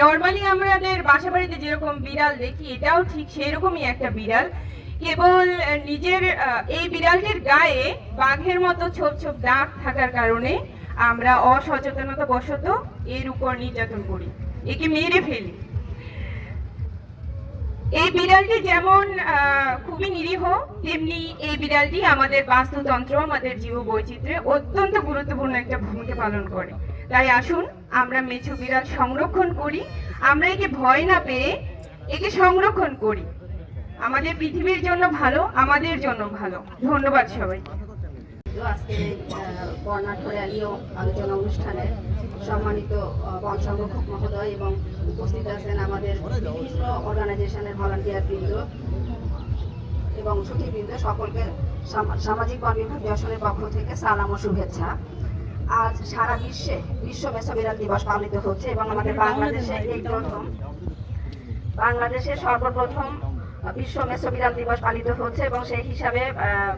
Normally আমাদের বাসা বাড়িতে যেরকম বিড়াল দেখি, এটাও ঠিক সেরকমই একটা বিড়াল। কেবল নিজের এই বিড়ালটির গায়ে বাঘের মতো ছোপ ছোপ দাগ থাকার কারণে আমরা অসচেতনতা বশত এর উপর নির্যাতন করি, একে মেরে ফেলি। এই বিড়ালটি যেমন খুবই নিরীহ, তেমনি এই বিড়ালটি আমাদের বাস্তুতন্ত্র, আমাদের জীব বৈচিত্র্যে অত্যন্ত গুরুত্বপূর্ণ একটা ভূমিকা পালন করে। তাই আসুন, আমরা মেছু বিড়াল সংরক্ষণ করি। আমরা একে ভয় না পেয়ে একে সংরক্ষণ করি। আমাদের পৃথিবীর জন্য ভালো, আমাদের জন্য ভালো। ধন্যবাদ সবাই। এই বর্ণাঢ্য র্যালি আলোচনা অনুষ্ঠানে সম্মানিত বন সংরক্ষক মহোদয় এবং উপস্থিত আছেন আমাদের বিভিন্ন অর্গানাইজেশনের ভলান্টিয়ার বৃন্দ এবং সচিববৃন্দ সকলকে সামা- সামাজিক বন বিভাগ যশোরের পক্ষ থেকে সালাম ও শুভেচ্ছা। আজ সারা বিশ্বে বিশ্ব মেসাবিরাল দিবস পালিত হচ্ছে এবং আমাদের বাংলাদেশে এই প্রথম বাংলাদেশে সর্বপ্রথম বিশ্ব মেসোবিড়াল দিবস পালিত হচ্ছে এবং সেই হিসাবে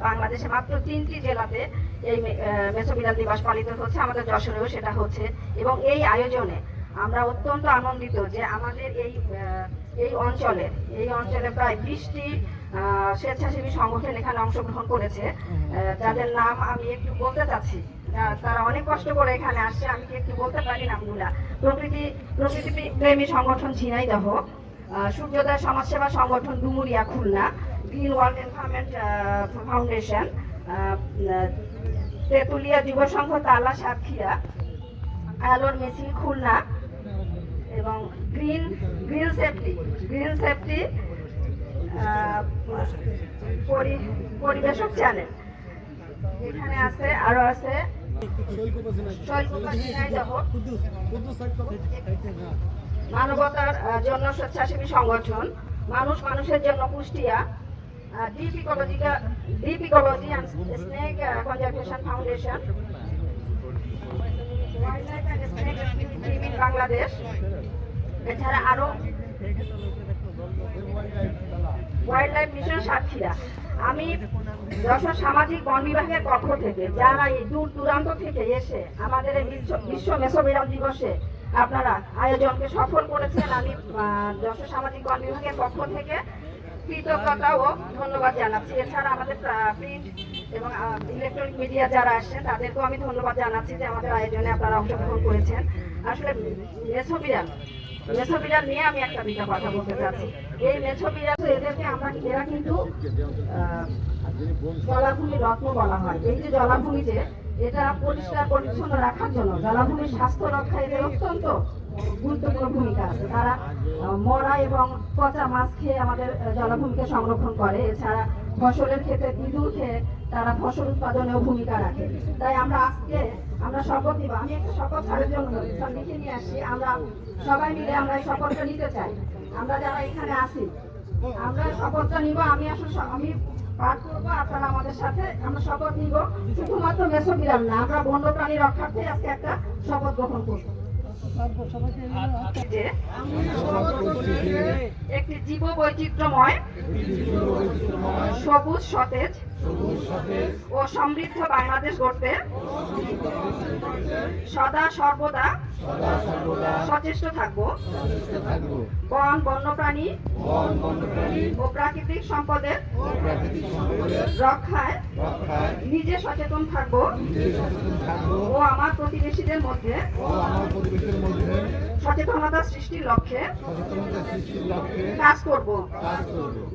বাংলাদেশে মাত্র তিনটি জেলাতে এই মে- আহ, দিবস পালিত হচ্ছে। আমাদের যশোরেও সেটা হচ্ছে এবং এই আয়োজনে আমরা অত্যন্ত আনন্দিত যে আমাদের এই এই অঞ্চলে এই অঞ্চলে প্রায় বিশটি স্বেচ্ছাসেবী সংগঠন এখানে অংশগ্রহণ করেছে। যাদের নাম আমি একটু বলতে চাচ্ছি। তারা অনেক কষ্ট করে এখানে আসছে। আমি একটু বলতে পারি নামগুলা প্রকৃতি প্রকৃতি প্রেমী সংগঠন ঝিনাইদহ। সূর্যোদয় সমাজসেবা সংগঠন Dumuria, Khulna. Green world environment foundation Tentulia যুব সংঘ, তালা, সাতক্ষীরা। আলোর মিছিল, খুলনা। এবং green green safety green safety পরিবেশক channel এখানে আছে, আরও আছে। মানবতার জন্য স্বেচ্ছাসেবী সংগঠন মানুষ মানুষের জন্য Kushtia deep ecological deep ecology and snake conservation foundation Bangladesh এছাড়া আরও ওয়াইল্ড লাইফ মিশন সাতক্ষীরা। আমি যশোর সামাজিক বন বিভাগের পক্ষ থেকে যারা এই দূর দূরান্ত থেকে এসে আমাদের এই বিশ্ব- মেসোবিরাম দিবসে আপনারা আয়োজনকে সফল করেছেন, আমি যশোর সামাজিক বন বিভাগের পক্ষ থেকে কৃতজ্ঞতা ও ধন্যবাদ জানাচ্ছি। এছাড়া আমাদের প্রিন্ট এবং ইলেকট্রনিক মিডিয়া যারা আসছেন, তাদেরকেও আমি ধন্যবাদ জানাচ্ছি যে আমাদের আয়োজনে আপনারা অংশগ্রহণ করেছেন। আসলে মেসোবিরাম নিয়ে আমি একটা কথা বলতে এই এদেরকে আমরা এরা কিন্তু রত্ন বলা হয়। এই যে এটা পরিষ্কার, পরিচ্ছন্ন রাখার জন্য জলাভূমির স্বাস্থ্য রক্ষায় এদের অত্যন্ত গুরুত্বপূর্ণ ভূমিকা আছে। তারা মরা এবং পচা মাছ খেয়ে আমাদের জলাভূমিকে সংরক্ষণ করে। এছাড়া ফসলের ক্ষেত্রে ইঁদুর খেয়ে তারা ফসল উৎপাদনেও ভূমিকা রাখে। তাই আমরা আজকে আমরা শপথ নিব। আমি একটা শপথ ছাড়ের জন্য সব লিখে নিয়ে আসি। আমরা সবাই মিলে আমরা এই শপথটা নিতে চাই। আমরা যারা এখানে আছি আমরা শপথটা নিব। আমি আসলে আমি পাঠ করব আপনারা আমাদের সাথে আমরা শপথ নিব। শুধুমাত্র মেসো বিড়াল না আমরা বন্যপ্রাণী রক্ষার্থে আজকে একটা শপথ গ্রহণ করব। যে একটি জীব বৈচিত্র্যময় সবুজ সতেজ ও সমৃদ্ধ বাংলাদেশ গড়তে সদা সর্বদা সচেষ্ট থাকব। বন, বন্যপ্রাণী ও প্রাকৃতিক সম্পদের রক্ষায় নিজে সচেতন থাকব। ও আমার প্রতিবেশীদের মধ্যে সচেতনতা সৃষ্টির লক্ষ্যে কাজ করব।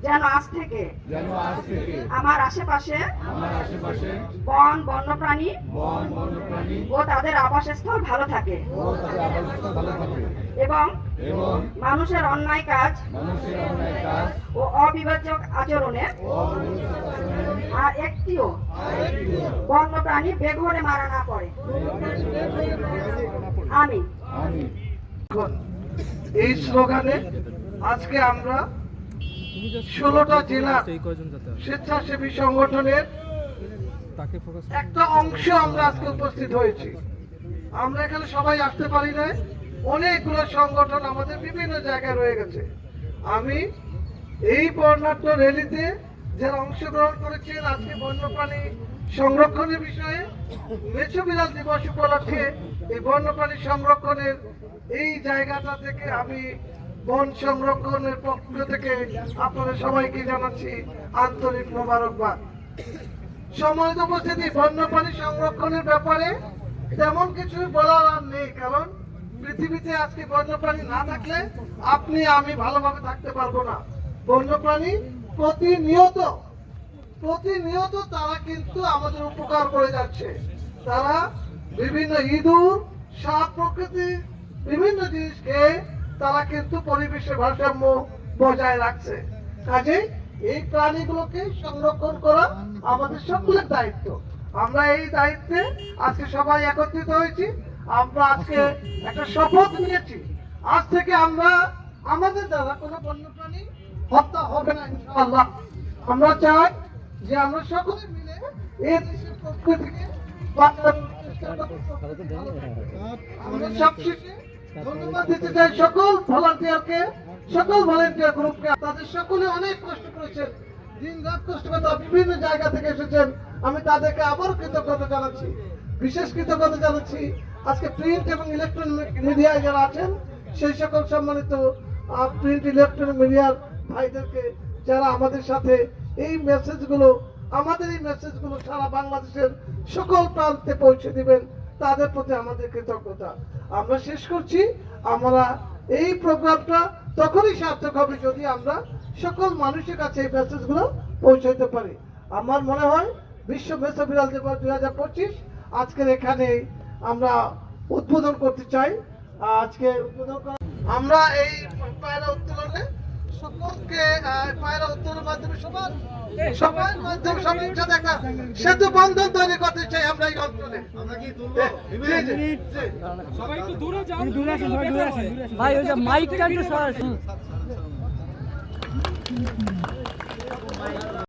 যেন আজ থেকে আমার আশেপাশে বন বন্যপ্রাণী ও তাদের আবাসস্থল ভালো থাকে। এবং মানুষের অন্যায় কাজ ও অবিভাজ্য আচরণে আর একটিও বন্যপ্রাণী বেঘরে মারা না পড়ে। আমি এই স্লোগানে আজকে আমরা ষোলোটা জেলা স্বেচ্ছাসেবী সংগঠনের একটা অংশ আমরা আজকে উপস্থিত হয়েছি। আমরা এখানে সবাই আসতে পারি না অনেকগুলো সংগঠন আমাদের বিভিন্ন জায়গায় রয়ে গেছে। আমি এই বর্ণাঢ্য র্যালিতে যারা অংশগ্রহণ করেছেন আজকে বন্যপ্রাণী সংরক্ষণের বিষয়ে মেছো বিড়াল দিবস উপলক্ষে এই বন্যপ্রাণী সংরক্ষণের এই জায়গাটা থেকে আমি বন সংরক্ষণের পক্ষ থেকে আপনাদের সবাইকে জানাচ্ছি আন্তরিক মোবারকবাদ। সময় তো উপস্থিতি বন্যপ্রাণী সংরক্ষণের ব্যাপারে। তেমন কিছু বলার আর নেই, কারণ পৃথিবীতে আজকে বন্যপ্রাণী না থাকলে আপনি আমি ভালোভাবে থাকতে পারব না। বন্যপ্রাণী প্রতিনিয়ত প্রতিনিয়ত তারা কিন্তু আমাদের উপকার করে যাচ্ছে। তারা বিভিন্ন ইঁদুর সাপ প্রকৃতি, বিভিন্ন জিনিস খেয়ে তারা কিন্তু পরিবেশের ভারসাম্য বজায় রাখছে। কাজেই এই প্রাণীগুলোকে সংরক্ষণ করা আমাদের সকলের দায়িত্ব। আমরা এই দায়িত্বে আজকে সবাই একত্রিত হয়েছি। আমরা আজকে একটা শপথ নিয়েছি। আজ থেকে আমরা, আমাদের দ্বারা কোনো বন্যপ্রাণী হত্যা হবে না, ইনশাআল্লাহ। আমরা চাই যে আমরা সকলে মিলে এই দেশের আমরা সবশেষে ধন্যবাদ দিতে চাই সকল ভলান্টিয়ারকে, সকল ভলান্টিয়ার গ্রুপকে। তাদের সকলে অনেক কষ্ট করেছেন, দিন রাত কষ্ট করে বিভিন্ন জায়গা থেকে এসেছেন। আমি তাদেরকে আবার কৃতজ্ঞতা জানাচ্ছি, বিশেষ কৃতজ্ঞতা জানাচ্ছি। আজকে প্রিন্ট এবং ইলেকট্রনিক মিডিয়ায় যারা আছেন, সেই সকল সম্মানিত প্রিন্ট ইলেকট্রনিক মিডিয়ার ভাইদেরকে, যারা আমাদের সাথে এই মেসেজগুলো আমাদের এই মেসেজগুলো সারা বাংলাদেশের সকল প্রান্তে পৌঁছে দিবেন, তাদের প্রতি আমাদের কৃতজ্ঞতা। আমরা শেষ করছি, আমরা এই প্রোগ্রামটা তখনই সার্থক হবে যদি আমরা সকল মানুষের কাছে এই মেসেজগুলো পৌঁছাতে পারি। আমার মনে হয় বিশ্ব মেসো বিড়াল দিবস দুই হাজার পঁচিশ, আজকের এখানে আমরা উদ্বোধন করতে চাই। আজকে উদ্বোধন আমরা এই পায়রা উত্তোলনে সকলকে পায়রা উত্তোলনের মাধ্যমে সবার সবার মাধ্যমে সবার সাথে একটা সেতু বন্ধন তৈরি করতে চাই আমরা এই অঞ্চলে। ভাই ওই যে মাইকটা একটু